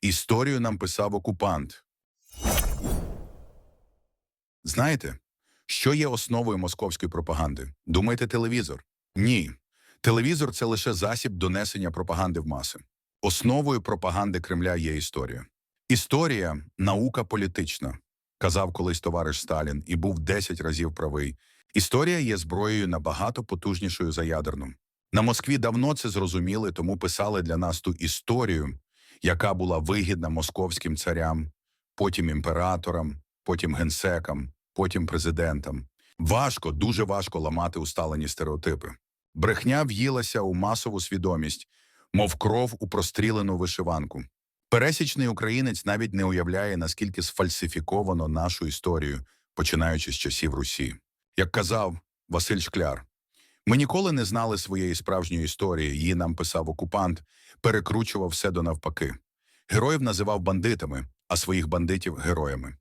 Історію нам писав окупант. Знаєте, що є основою московської пропаганди? Думаєте, телевізор? Ні. Телевізор це лише засіб донесення пропаганди в маси. Основою пропаганди Кремля є історія. Історія наука політична, казав колись товариш Сталін, і був 10 разів правий. Історія є зброєю набагато потужнішою за ядерну. На Москві давно це зрозуміли, тому писали для нас ту історію, яка була вигідна московським царям, потім імператорам, потім генсекам, потім президентам. Важко, дуже важко ламати усталені стереотипи. Брехня в'їлася у масову свідомість, мов кров у прострілену вишиванку. Пересічний українець навіть не уявляє, наскільки сфальсифіковано нашу історію, починаючи з часів Русі. Як казав Василь Шкляр, ми ніколи не знали своєї справжньої історії, її нам писав окупант, перекручував все до навпаки. Героїв називав бандитами, а своїх бандитів героями.